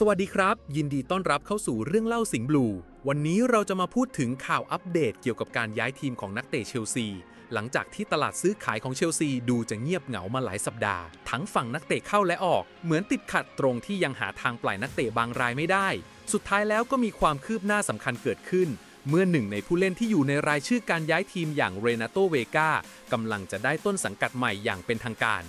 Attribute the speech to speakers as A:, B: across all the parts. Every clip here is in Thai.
A: สวัสดีครับ ยินดีต้อนรับเข้าสู่เรื่องเล่าสิงห์บลู วันนี้เราจะมาพูดถึงข่าวอัปเดตเกี่ยวกับการย้ายทีมของนักเตะเชลซี หลังจากที่ตลาดซื้อขายของเชลซีดูจะเงียบเหงามาหลายสัปดาห์ ทั้งฝั่งนักเตะเข้าและออก เหมือนติดขัดตรงที่ยังหาทางปล่อยนักเตะบางรายไม่ได้ สุดท้ายแล้วก็มีความคืบหน้าสำคัญเกิดขึ้น เมื่อหนึ่งในผู้เล่นที่อยู่ในรายชื่อการย้ายทีมอย่างเรนาโตเวกากำลังจะได้ต้นสังกัดใหม่อย่างเป็นทางการ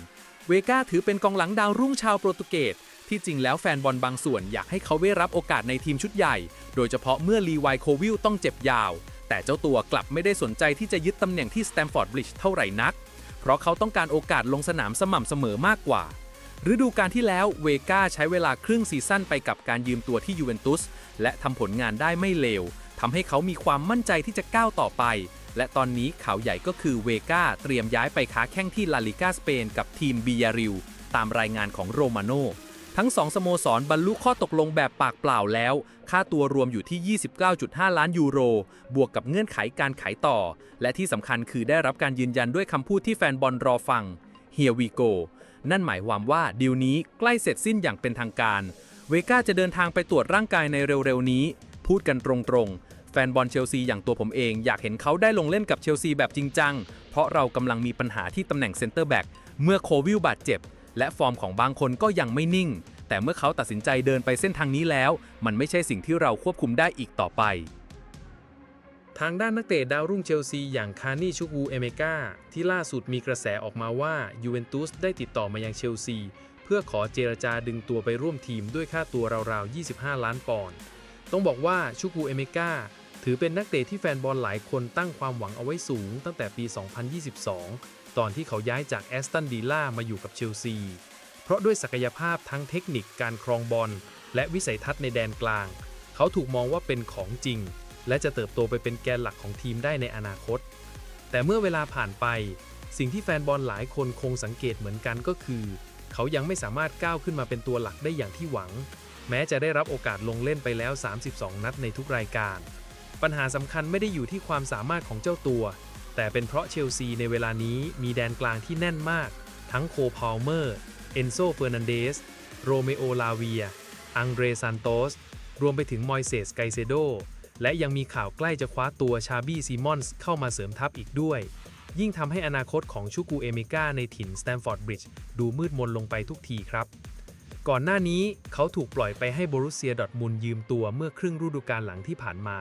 A: เวกาถือเป็นกองหลังดาวรุ่งชาวโปรตุเกส ที่จริงแล้วแฟนบอลบางส่วนอยากให้เขาได้รับโอกาสในทีมชุดใหญ่ โดยเฉพาะเมื่อลีวายโควิลต้องเจ็บยาว แต่เจ้าตัวกลับไม่ได้สนใจที่จะยึดตำแหน่งที่สแตมฟอร์ดบริดจ์เท่าไหร่นัก เพราะเขาต้องการโอกาสลงสนามสม่ำเสมอมากกว่า ฤดูกาลที่แล้วเวก้าใช้เวลาครึ่งซีซั่นไปกับการยืมตัวที่ยูเวนตุสและทำผลงานได้ไม่เลวทำให้เขามีความมั่นใจที่จะก้าวต่อไป และตอนนี้ข่าวใหญ่ก็คือเวก้าเตรียมย้ายไปค้าแข้งที่ลาลิกาสเปนกับทีมบิยาริลตามรายงานของโรมาโน ทั้งสองสโมสรบรรลุข้อตกลงแบบปากเปล่าแล้ว ค่าตัวรวมอยู่ที่ 29.5 ล้านยูโร บวกกับเงื่อนไขการขายต่อ และที่สำคัญคือได้รับการยืนยันด้วยคำพูดที่แฟนบอลรอฟัง Here we go นั่นหมายความว่าดีลนี้ใกล้เสร็จสิ้นอย่างเป็นทางการ เวก้าจะเดินทางไปตรวจร่างกายในเร็วๆนี้ พูดกันตรงๆ แฟนบอลเชลซีอย่างตัวผมเอง อยากเห็นเขาได้ลงเล่นกับเชลซีแบบจริงจัง เพราะเรากำลังมีปัญหาที่ตำแหน่งเซนเตอร์แบ็กเมื่อโควิลบาดเจ็บ และฟอร์มของบางคนก็ยังไม่นิ่ง แต่เมื่อเขาตัดสินใจเดินไปเส้นทางนี้แล้ว มันไม่ใช่สิ่งที่เราควบคุมได้อีกต่อไป
B: ทางด้านนักเตะดาวรุ่งเชลซีอย่างคานี่ชุกูเอเมกาที่ล่าสุดมีกระแสออกมาว่ายูเวนตุสได้ติดต่อมายังเชลซี เพื่อขอเจรจาดึงตัวไปร่วมทีมด้วยค่าตัวราวๆ 25 ล้านปอนด์ต้องบอกว่าชุกูเอเมกา ถือเป็นนักเตะที่แฟนบอลหลายคนตั้งความหวังเอาไว้สูงตั้งแต่ปี 2022 ตอนที่เขาย้ายจากแอสตันดีล่ามาอยู่กับเชลซี เพราะด้วยศักยภาพทั้งเทคนิคการครองบอล และวิสัยทัศน์ในแดนกลาง เขาถูกมองว่าเป็นของจริง และจะเติบโตไปเป็นแกนหลักของทีมได้ในอนาคต แต่เมื่อเวลาผ่านไป สิ่งที่แฟนบอลหลายคนคงสังเกตเหมือนกันก็คือ เขายังไม่สามารถก้าวขึ้นมาเป็นตัวหลักได้อย่างที่หวัง แม้จะได้รับโอกาสลงเล่นไปแล้ว 32 นัดในทุกรายการ ปัญหาสำคัญไม่ได้อยู่ที่ความสามารถของเจ้าตัว แต่เป็นเพราะเชลซีในเวลานี้มีแดนกลางที่แน่นมาก ทั้งโคพาลเมอร์ เอนโซเฟอร์นันเดส โรเมโอลาเวีย อังเดรซันโตส รวมไปถึงมอยเซสไกเซโด และยังมีข่าวใกล้จะคว้าตัวชาบี้ซีมอนส์เข้ามาเสริมทัพอีกด้วย ยิ่งทำให้อนาคตของชูกูเอเมกาในถิ่นสแตมฟอร์ดบริดจ์ดูมืดมนลงไปทุกทีครับก่อนหน้านี้เขาถูกปล่อยไปให้โบรุสเซียดอทมุนยืมตัวเมื่อครึ่งฤดูกาลหลังที่ผ่านมา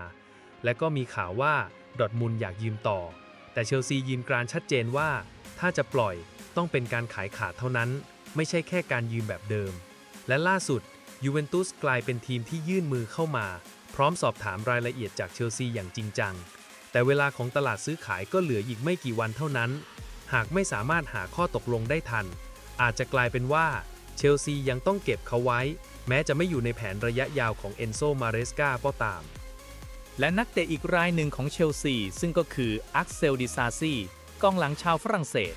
B: และก็มีข่าวว่าดอทมุนด์อยากยืมต่อ แต่เชลซียืนกรานชัดเจนว่า ถ้าจะปล่อยต้องเป็นการขายขาดเท่านั้น ไม่ใช่แค่การยืมแบบเดิม และล่าสุดยูเวนตุสกลายเป็นทีมที่ยื่นมือเข้ามา พร้อมสอบถามรายละเอียดจากเชลซีอย่างจริงจัง แต่เวลาของตลาดซื้อขายก็เหลืออีกไม่กี่วันเท่านั้น หากไม่สามารถหาข้อตกลงได้ทัน อาจจะกลายเป็นว่าเชลซียังต้องเก็บเขาไว้ แม้จะไม่อยู่ในแผนระยะยาวของเอนโซมาเรสกาก็ตาม
C: และนักเตะอีกรายหนึ่งของเชลซี ซึ่งก็คืออักเซลดิซาซีกองหลังชาวฝรั่งเศส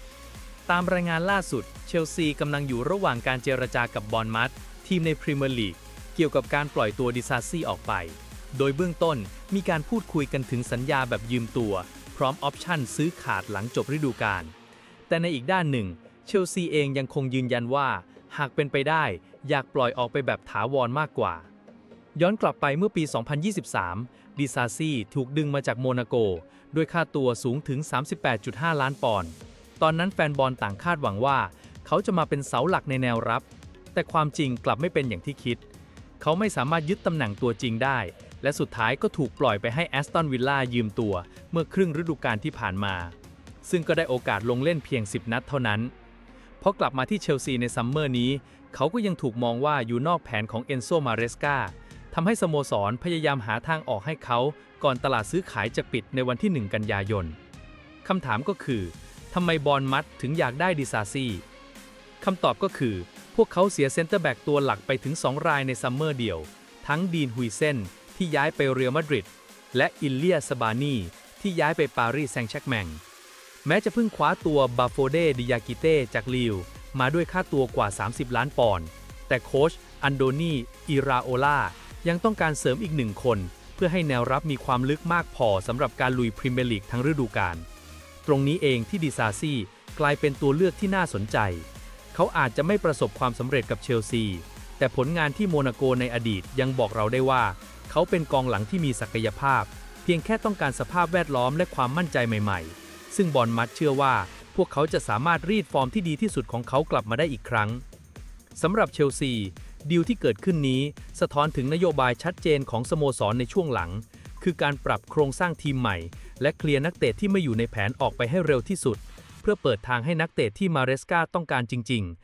C: ตามรายงานล่าสุด เชลซีกำลังอยู่ระหว่างการเจรจากับบอลมัดทีมในพรีเมียร์ลีกเกี่ยวกับการปล่อยตัวดิซาซีออกไป โดยเบื้องต้นมีการพูดคุยกันถึงสัญญาแบบยืมตัว พร้อมออปชั่นซื้อขาดหลังจบฤดูกาลแต่ในอีกด้านหนึ่ง เชลซีเองยังคงยืนยันว่า หากเป็นไปได้ อยากปล่อยออกไปแบบถาวรมากกว่า ย้อนกลับไปเมื่อปี 2023 ดิซาซีถูกดึงมาจากโมนาโก ด้วยค่าตัวสูงถึง 38.5 ล้านปอนด์ ตอนนั้นแฟนบอลต่างคาดหวังว่า เขาจะมาเป็นเสาหลักในแนวรับ แต่ความจริงกลับไม่เป็นอย่างที่คิด เขาไม่สามารถยึดตำแหน่งตัวจริงได้ และสุดท้ายก็ถูกปล่อยไปให้แอสตันวิลล่ายืมตัว เมื่อครึ่งฤดูกาลที่ผ่านมา ซึ่งก็ได้โอกาสลงเล่นเพียง 10 นัดเท่านั้นพอกลับมาที่เชลซีในซัมเมอร์นี้ เขาก็ยังถูกมองว่าอยู่นอกแผนของเอนโซมาเรสกา ทำให้สโมสรพยายามหาทางออกให้เขา ก่อนตลาดซื้อขายจะปิดในวันที่ 1 กันยายนคำถามก็คือทำไมบอลมัดถึงอยากได้ดิซาซีคำตอบก็คือ พวกเขาเสียเซนเตอร์แบ็กตัวหลักไปถึง 2 รายในซัมเมอร์เดียว ทั้งดีนฮุยเซนที่ย้ายไปเรอัลมาดริดและอิลเลียสบานีที่ย้ายไปปารีสแซงต์แชร์กแมงแม้จะเพิ่งคว้าตัวบาโฟเดดิยากิเต้จากลิวมาด้วยค่าตัวกว่า 30 ล้านปอนด์แต่โค้ชอันโดนีอิราโอลา ยังต้องการเสริมอีกหนึ่งคน เพื่อให้แนวรับมีความลึกมากพอสำหรับการลุยพรีเมียร์ลีกทั้งฤดูกาลตรงนี้เองที่ดิซาซี่กลายเป็นตัวเลือกที่น่าสนใจ เขาอาจจะไม่ประสบความสำเร็จกับเชลซีแแต่ผลงานที่โมนาโกในอดีตยังบอกเราได้ว่า เขาเป็นกองหลังที่มีศักยภาพ เพียงแค่ต้องการสภาพแวดล้อมและความมั่นใจใหม่ ๆ ซึ่งบอลมัดเชื่อว่า พวกเขาจะสามารถรีดฟอร์มที่ดีที่สุดของเขากลับมาได้อีกครั้งสำหรับเชลซี ดีลที่เกิดขึ้นนี้สะท้อนถึงนโยบายชัดเจนของสโมสรในช่วงหลัง คือการปรับโครงสร้างทีมใหม่ และเคลียร์นักเตะที่ไม่อยู่ในแผนออกไปให้เร็วที่สุด เพื่อเปิดทางให้นักเตะที่มาเรสกาต้องการจริง ๆ